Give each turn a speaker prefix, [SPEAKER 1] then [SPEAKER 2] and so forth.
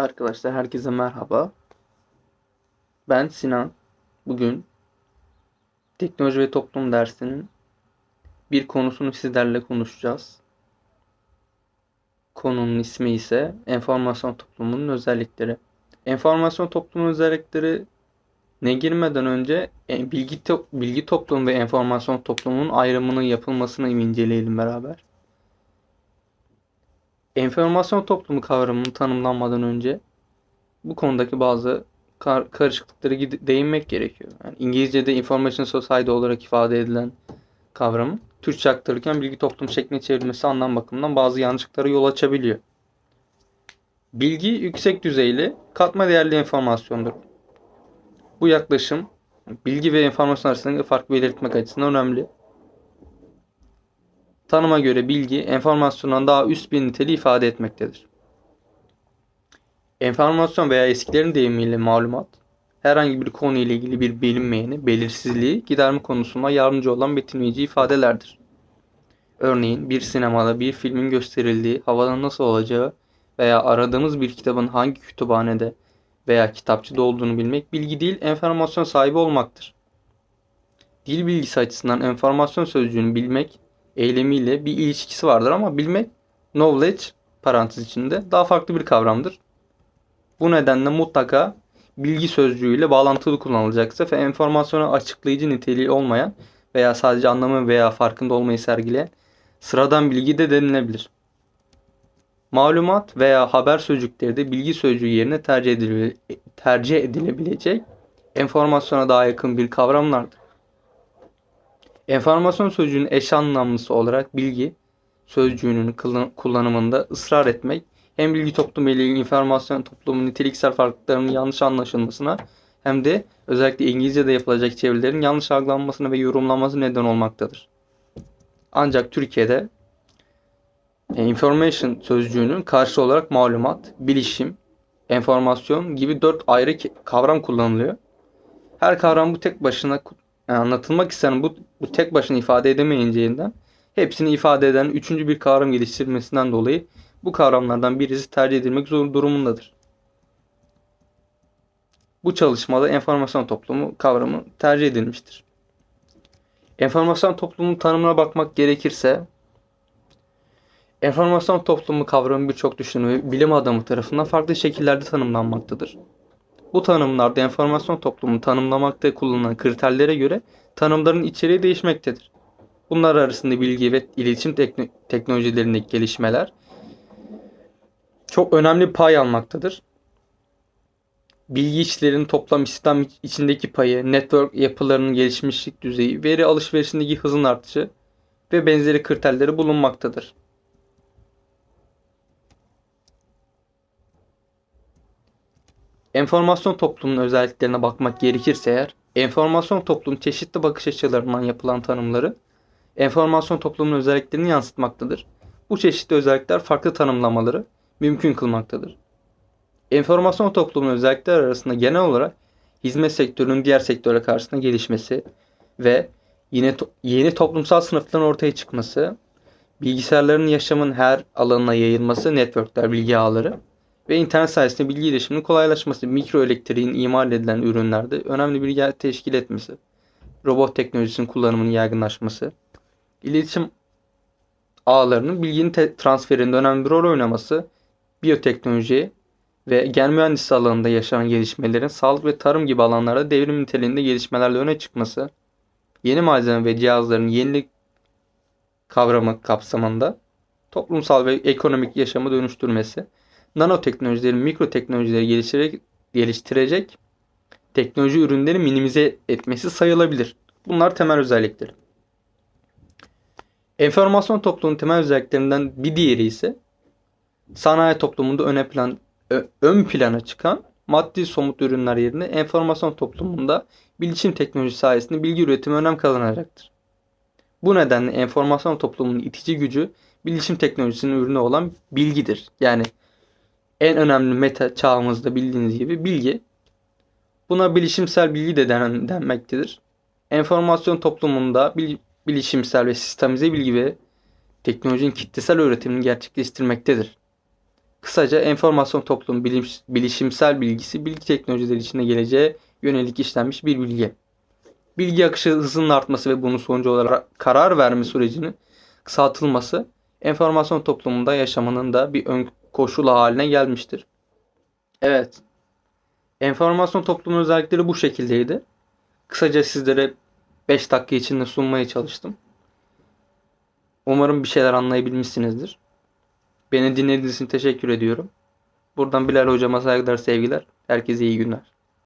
[SPEAKER 1] Arkadaşlar herkese merhaba. Ben Sinan. Bugün teknoloji ve toplum dersinin bir konusunu sizlerle konuşacağız. Konunun ismi ise enformasyon toplumunun özellikleri. Enformasyon toplumunun özellikleri ne girmeden önce e, bilgi to- bilgi toplumu ve enformasyon toplumunun ayrımının yapılmasını inceleyelim beraber. Enformasyon toplumu kavramının tanımlanmadan önce bu konudaki bazı kar- karışıklıklara değinmek gerekiyor. Yani İngilizce'de information society olarak ifade edilen kavramın Türkçe aktarırken bilgi toplum şekline çevrilmesi anlam bakımından bazı yanlışlıklara yol açabiliyor. Bilgi yüksek düzeyli katma değerli enformasyondur. Bu yaklaşım bilgi ve enformasyon arasındaki farkı belirtmek açısından önemli. Tanıma göre bilgi enformasyondan daha üst bir niteliği ifade etmektedir. Enformasyon veya eskilerin deyimiyle malumat, herhangi bir konu ile ilgili bir bilinmeyeni, belirsizliği giderme konusunda yardımcı olan betimleyici ifadelerdir. Örneğin bir sinemada bir filmin gösterildiği, havanın nasıl olacağı veya aradığımız bir kitabın hangi kütüphanede veya kitapçıda olduğunu bilmek bilgi değil, enformasyon sahibi olmaktır. Dil bilgisi açısından enformasyon sözcüğünü bilmek eylemiyle bir ilişkisi vardır ama bilmek knowledge parantez içinde daha farklı bir kavramdır. Bu nedenle mutlaka bilgi sözcüğüyle bağlantılı kullanılacaksa ve enformasyona açıklayıcı niteliği olmayan veya sadece anlamı veya farkında olmayı sergileyen sıradan bilgi de denilebilir. Malumat veya haber sözcükleri de bilgi sözcüğü yerine tercih, edile- tercih edilebilecek enformasyona daha yakın bir kavramlardır. Enformasyon sözcüğünün eş anlamlısı olarak bilgi sözcüğünün kullan- kullanımında ısrar etmek hem bilgi toplumu ile ilgili enformasyon toplumunun niteliksel farklılıklarının yanlış anlaşılmasına hem de özellikle İngilizce'de yapılacak çevirilerin yanlış algılanmasına ve yorumlanması neden olmaktadır. Ancak Türkiye'de e, information sözcüğünün karşı olarak malumat, bilişim, enformasyon gibi dört ayrı kavram kullanılıyor. Her kavram bu tek başına yani anlatılmak istenen bu, bu tek başına ifade edemeyeceğinden hepsini ifade eden üçüncü bir kavram geliştirilmesinden dolayı bu kavramlardan birisi tercih edilmek zor durumundadır. Bu çalışmada enformasyon toplumu kavramı tercih edilmiştir. Enformasyon toplumunun tanımına bakmak gerekirse enformasyon toplumu kavramı birçok düşünür bilim adamı tarafından farklı şekillerde tanımlanmaktadır. Bu tanımlarda enformasyon toplumunu tanımlamakta kullanılan kriterlere göre tanımların içeriği değişmektedir. Bunlar arasında bilgi ve iletişim tekno- teknolojilerindeki gelişmeler çok önemli pay almaktadır. Bilgi işlerinin toplam sistem içindeki payı, network yapılarının gelişmişlik düzeyi, veri alışverişindeki hızın artışı ve benzeri kriterleri bulunmaktadır. Enformasyon toplumunun özelliklerine bakmak gerekirse eğer, enformasyon toplumu çeşitli bakış açılarından yapılan tanımları enformasyon toplumunun özelliklerini yansıtmaktadır. Bu çeşitli özellikler farklı tanımlamaları mümkün kılmaktadır. Enformasyon toplumunun özellikler arasında genel olarak hizmet sektörünün diğer sektörler karşısında gelişmesi ve yine to- yeni toplumsal sınıfların ortaya çıkması, bilgisayarların yaşamın her alanına yayılması, networkler, bilgi ağları ve internet sayesinde bilgi iletişiminin kolaylaşması, mikro elektriğin imal edilen ürünlerde önemli bir yer teşkil etmesi, robot teknolojisinin kullanımının yaygınlaşması, iletişim ağlarının bilginin transferinde önemli bir rol oynaması, biyoteknoloji ve gen mühendisliği alanında yaşanan gelişmelerin sağlık ve tarım gibi alanlarda devrim niteliğinde gelişmelerle öne çıkması, yeni malzeme ve cihazların yenilik kavramı kapsamında toplumsal ve ekonomik yaşamı dönüştürmesi, nanoteknolojilerin mikro teknolojileri geliştirerek, geliştirecek teknoloji ürünleri minimize etmesi sayılabilir. Bunlar temel özellikleri. Enformasyon toplumunun temel özelliklerinden bir diğeri ise sanayi toplumunda öne plan, ön plana çıkan maddi somut ürünler yerine enformasyon toplumunda bilişim teknolojisi sayesinde bilgi üretimi önem kazanacaktır. Bu nedenle enformasyon toplumunun itici gücü bilişim teknolojisinin ürünü olan bilgidir. Yani en önemli meta çağımızda bildiğiniz gibi bilgi. Buna bilişimsel bilgi de denen, denmektedir. Enformasyon toplumunda bil- bilişimsel ve sistemize bilgi ve teknolojinin kitlesel öğretimini gerçekleştirmektedir. Kısaca enformasyon toplum bilim, bilişimsel bilgisi bilgi teknolojileri içinde geleceğe yönelik işlenmiş bir bilgi. Bilgi akışı hızının artması ve bunun sonucu olarak karar verme sürecinin kısaltılması enformasyon toplumunda yaşamanın da bir ön koşulu haline gelmiştir. Evet. Enformasyon toplumunun özellikleri bu şekildeydi. Kısaca sizlere 5 dakika içinde sunmaya çalıştım. Umarım bir şeyler anlayabilmişsinizdir. Beni dinlediğiniz için teşekkür ediyorum. Buradan Bilal hocama saygılar, sevgiler. Herkese iyi günler.